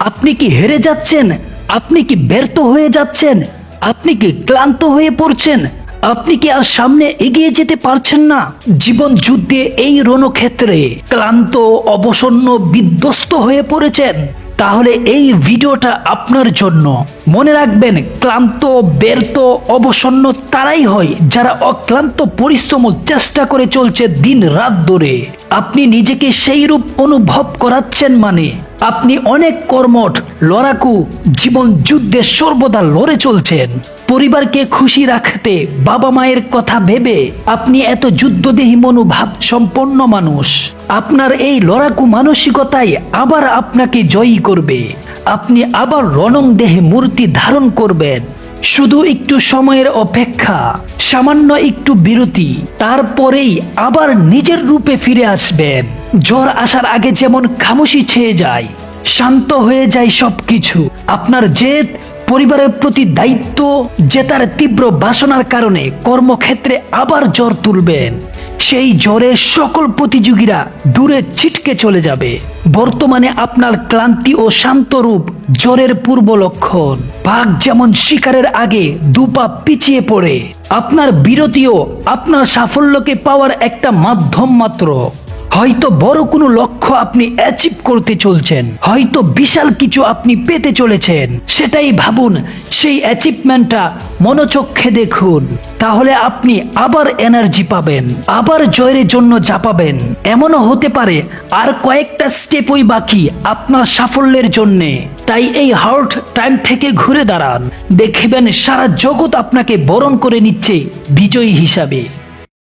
আপনি কি হেরে যাচ্ছেন? আপনি কি ব্যর্থ হয়ে যাচ্ছেন? আপনি কি ক্লান্ত হয়ে পড়ছেন? আপনি কি আর সামনে এগিয়ে যেতে পারছেন না? জীবন যুদ্ধে এই রণক্ষেত্রে ক্লান্ত, অবসন্ন, বিধ্বস্ত হয়ে পড়েছেন। তাহলে এই ভিডিওটা আপনার জন্য। মনে রাখবেন, ক্লান্ত, ব্যর্থ, অবসন্ন তারাই হয় যারা অক্লান্ত পরিশ্রম চেষ্টা করে চলছে দিন রাত ধরে। আপনি নিজেকে সেই রূপ অনুভব করাচ্ছেন মানে আপনি অনেক কর্মঠ, লড়াকু, জীবন যুদ্ধে সর্বদা লড়ে চলছেন। পরিবারকে খুশি রাখতে বাবা মায়ের কথা ভেবে আপনি এত যুদ্ধদেহী মনোভাব সম্পন্ন মানুষ। আপনার এই লড়াকু মানসিকতাই আবার আপনাকে জয়ী করবে। আপনি আবার রণং দেহে মূর্তি ধারণ করবেন। শুধু একটু সময়ের অপেক্ষা, সামান্য একটু বিরতি, তারপরেই আবার নিজের রূপে ফিরে আসবেন। জ্বর আসার আগে যেমন খামুশি ছেয়ে যায়, শান্ত হয়ে যায় সবকিছু। আপনার জেদ, পরিবারের প্রতি দায়িত্ব, জেতার তীব্র বাসনার কারণে কর্মক্ষেত্রে আবার জ্বর তুলবেন। সেই জ্বরে সকল প্রতিযোগীরা দূরে ছিটকে চলে যাবে। বর্তমানে আপনার ক্লান্তি ও শান্ত রূপ জ্বরের পূর্ব লক্ষণ। বাঘ যেমন শিকারের আগে দুপা পিছিয়ে পড়ে, আপনার বিরতিও আপনার সাফল্যকে পাওয়ার একটা মাধ্যম মাত্র। হয়তো বড় কোনো লক্ষ্য আপনি অ্যাচিভ করতে চলছেন, হয়তো বিশাল কিছু আপনি পেতে চলেছেন, সেটাই ভাবুন, সেই অ্যাচিভমেন্টটা মনোচক্ষে দেখুন, তাহলে আপনি আবার এনার্জি পাবেন, আবার জয়ের জন্য চাপাবেন এমনও হতে পারে আর কয়েকটা স্টেপই বাকি আপনার সাফল্যের জন্যে। তাই এই হার্ট টাইম থেকে ঘুরে দাঁড়ান, দেখবেন সারা জগৎ আপনাকে বরণ করে নিচ্ছে বিজয়ী হিসাবে।